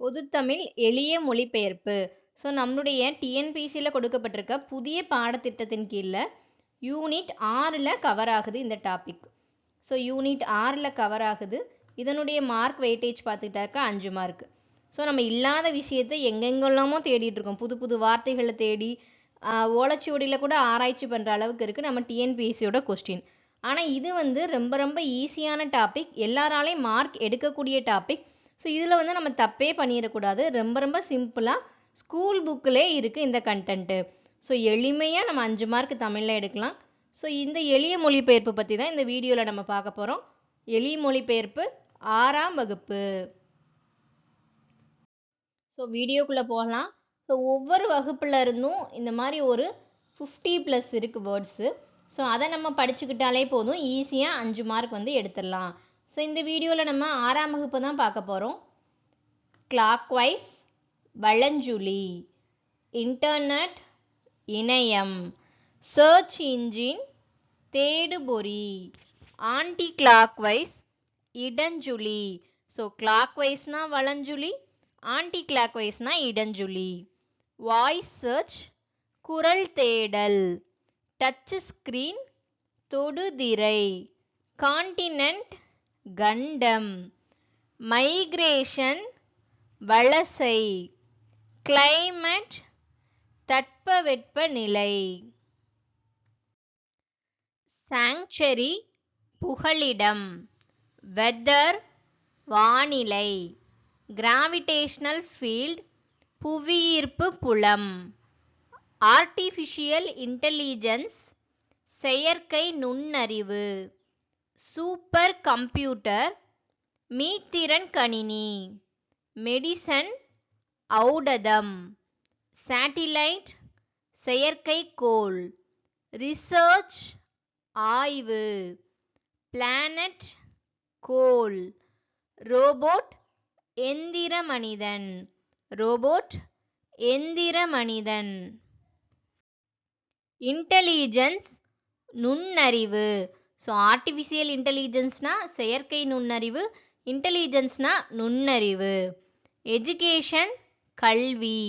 பொதுத்தமிழ் எளிய மொழிபெயர்ப்பு. ஸோ நம்மளுடைய டிஎன்பிசியில் கொடுக்கப்பட்டிருக்க புதிய பாடத்திட்டத்தின் கீழே யூனிட் ஆறில் கவர் ஆகுது இந்த டாபிக் ஸோ யூனிட் ஆறில் கவர் ஆகுது. இதனுடைய மார்க் வெயிட்டேஜ் பார்த்துக்கிட்டாக்கா அஞ்சு மார்க் ஸோ நம்ம இல்லாத விஷயத்தை எங்கெங்கெல்லாமோ தேடிட்டு இருக்கோம். புது புது வார்த்தைகளை தேடி ஓலைச்சுவடியில் கூட ஆராய்ச்சி பண்ணுற அளவுக்கு இருக்குது நம்ம டிஎன்பிஎஸ்சியோட கொஸ்டின் ஆனால் இது வந்து ரொம்ப ரொம்ப ஈஸியான டாபிக் எல்லாராலையும் மார்க் எடுக்கக்கூடிய டாபிக் ஸோ இதில் வந்து நம்ம தப்பே பண்ணிடக்கூடாது. ரொம்ப ரொம்ப சிம்பிளாக ஸ்கூல் புக்கிலே இருக்குது இந்த கண்டென்ட்டு ஸோ எளிமையாக நம்ம அஞ்சு மார்க் தமிழில் எடுக்கலாம். ஸோ இந்த எளிய மொழிபெயர்ப்பு பற்றி தான் இந்த வீடியோவில் நம்ம பார்க்க போகிறோம் எளிய மொழிபெயர்ப்பு ஆறாம் வகுப்பு. ஸோ வீடியோக்குள்ளே போகலாம் ஸோ ஒவ்வொரு வகுப்பில் இருந்தும் இந்த மாதிரி ஒரு ஃபிஃப்டி ப்ளஸ் இருக்குது வேர்ட்ஸு ஸோ அதை நம்ம படிச்சுக்கிட்டாலே போதும். ஈஸியாக அஞ்சு மார்க் வந்து எடுத்துடலாம். ஸோ இந்த வீடியோவில் நம்ம ஆறாம் வகுப்பு தான் பார்க்க போகிறோம் கிளாக் வைஸ் வளஞ்சுழி இன்டர்நெட் இணையம் சர்ச் இன்ஜின் தேடுபொறி ஆன்டி கிளாக் வைஸ் இடஞ்சுழி. ஸோ கிளாக் வைஸ்னா வளஞ்சுழி ஆன்டி கிளாக் வைஸ்னா இடஞ்சுழி. வாய்ஸ் சர்ச் குரல் தேடல் டச் ஸ்கிரீன் தொடுதிரை. காண்டினென்ட் கண்டம். மைக்ரேஷன் வலசை. கிளைமேட் தட்பவெப்பநிலை சாங்சரி புகலிடம். வெதர் வானிலை. கிராவிடேஷனல் ஃபீல்ட் புவியீர்ப்பு புலம். ஆர்டிஃபிஷியல் இன்டெலிஜென்ஸ் செயற்கை நுண்ணறிவு. சூப்பர் கம்ப்யூட்டர் மீத்திறன் கணினி. மெடிசன் ஔடதம். சேட்டிலைட் செயற்கைக்கோள் ரிசர்ச் ஆய்வு. பிளானட் கோல் ரோபோட் எந்திர மனிதன். ரோபோட் எந்திர மனிதன். இன்டெலிஜென்ஸ் நுண்ணறிவு. ஸோ ஆர்டிஃபிஷியல் இன்டெலிஜென்ஸ்னா செயற்கை நுண்ணறிவு இன்டெலிஜென்ஸ்னா நுண்ணறிவு. எஜுகேஷன் கல்வி.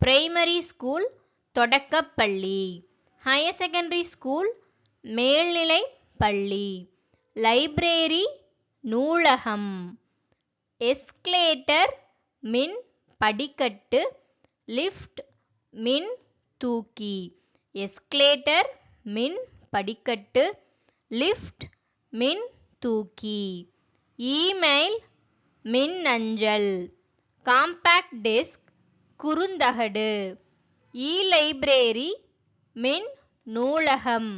பிரைமரி ஸ்கூல் தொடக்கப்பள்ளி. ஹையர் செகண்டரி ஸ்கூல் மேல்நிலை பள்ளி. லைப்ரரி நூலகம். எஸ்கலேட்டர் மின் படிக்கட்டு. லிஃப்ட் மின் தூக்கி. எஸ்கலேட்டர் மின் படிக்கட்டு. லிஃப்ட் மின் தூக்கி இமெயில் மின் அஞ்சல் காம்பேக்ட் டிஸ்க் குறுந்தகடு. இ லைப்ரரி மின் நூலகம்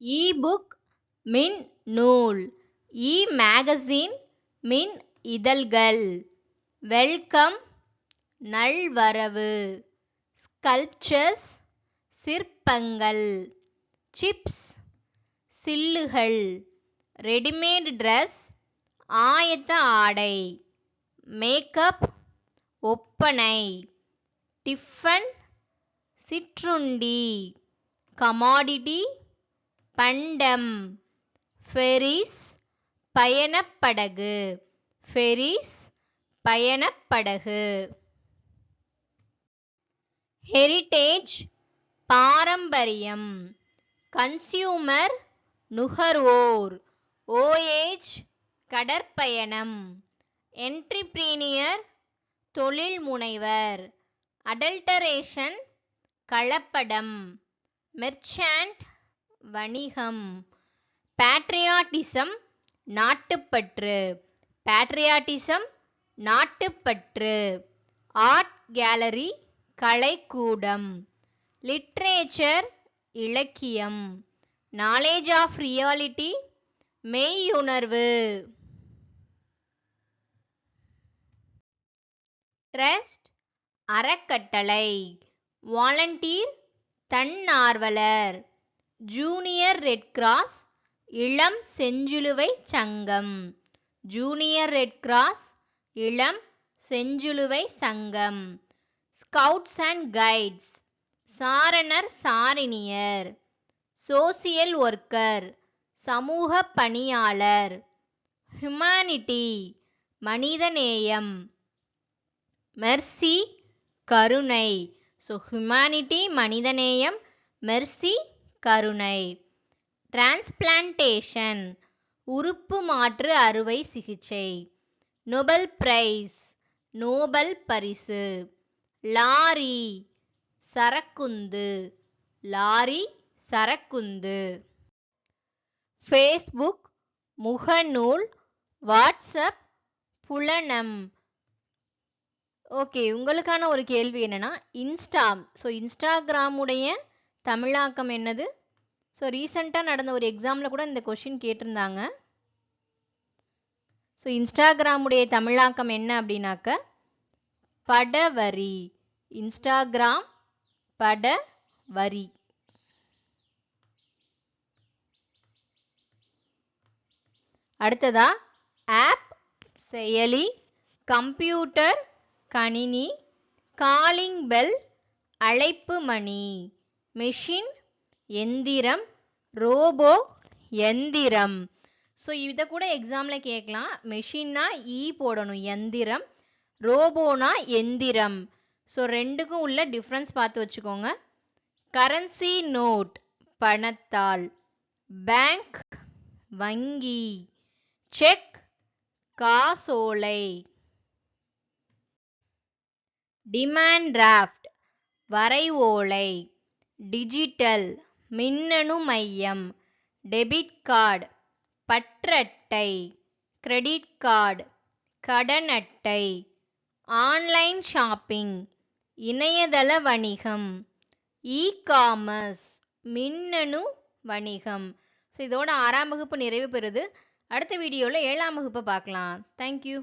இ புக் மின் நூல் இ மேகசின் மின் இதழ்கள் வெல்கம் நல்வரவு. ஸ்கல்ப்சர்ஸ் சிற்பங்கள் சிப்ஸ் சில்லுகள் ரெடிமேட் ட்ரெஸ் ஆயத்த ஆடை மேக்கப் ஒப்பனை டிஃபன் சிற்றுண்டி கமாடிட்டி பண்டம் ஃபெரிஸ் பயணப்படகு ஃபெரிஸ் பயணப்படகு. ஹெரிட்டேஜ் பாரம்பரியம். கன்சியூமர் நுகர்வோர். ஓஏஜ் கடற்பயணம். என்ட்ரிப்ரீனியர் தொழில் முனைவர் அடல்டரேஷன் கலப்படம் மெர்ச்சன்ட் வணிகம். பேட்ரியாட்டிசம் நாட்டுப்பற்று. பேட்ரியாட்டிசம் நாட்டுப்பற்று. ஆர்ட் கேலரி கலைக்கூடம். லிட்ரேச்சர் இலக்கியம். நாலேஜ் ஆஃப் ரியாலிட்டி மெய்யுணர்வு. ட்ரஸ்ட் அறக்கட்டளை. வாலண்டீர் தன்னார்வலர். ஜூனியர் ரெட் கிராஸ் இளம் செஞ்சிலுவை சங்கம். ஜூனியர் ரெட் கிராஸ் இளம் செஞ்சிலுவை சங்கம். ஸ்கவுட்ஸ் அண்ட் கைட்ஸ் சாரணர் சாரணியர் சோசியல் ஒர்க்கர் சமூக பணியாளர் ஹியூமானிட்டி மனிதநேயம். மெர்சி கருணை. ஸோ ஹியூமானிட்டி மனிதநேயம் மெர்சி கருணை. டிரான்ஸ்பிளான்டேஷன் உறுப்பு மாற்று அறுவை சிகிச்சை. நொபல் பிரைஸ் நோபல் பரிசு. லாரி சரக்குந்து. லாரி சரக்குந்து. ஃபேஸ்புக் முகநூல் வாட்ஸ்அப் புலனம். ஓகே உங்களுக்கான ஒரு கேள்வி என்னன்னா இன்ஸ்டா ஸோ இன்ஸ்டாகிராமுடைய தமிழாக்கம் என்னது? ஸோ ரீசெண்டாக நடந்த ஒரு எக்ஸாமில் கூட இந்த கொஷின் கேட்டிருந்தாங்க. ஸோ இன்ஸ்டாகிராமுடைய தமிழாக்கம் என்ன அப்படின்னாக்க படவரி. இன்ஸ்டாகிராம் பட வரி. அடுத்ததா ஆப் செயலி கம்ப்யூட்டர் கணினி காலிங் பெல் அழைப்பு மணி மெஷின் எந்திரம் ரோபோ எந்திரம். ஸோ இதை கூட எக்ஸாமில் கேட்கலாம். மெஷின்னா இ e போடணும் எந்திரம். ரோபோனா எந்திரம். ஸோ ரெண்டுக்கும் உள்ள டிஃப்ரென்ஸ் பார்த்து வச்சுக்கோங்க. கரன்சி நோட் பணத்தால் பேங்க் வங்கி. செக் காசோலை. டிமாண்ட் டிராஃப்ட் வரைவோலை. டிஜிட்டல் மின்னணு மையம். டெபிட் கார்டு பற்றட்டை. கிரெடிட் கார்டு கடன் அட்டை. ஆன்லைன் ஷாப்பிங் இணையதள வணிகம் இ காமர்ஸ் மின்னணு வணிகம். ஸோ இதோட ஆறாம் வகுப்பு நிறைவு பெறுது. அடுத்த வீடியோவில் ஏழாம் வகுப்பை பார்க்கலாம். தேங்க்யூ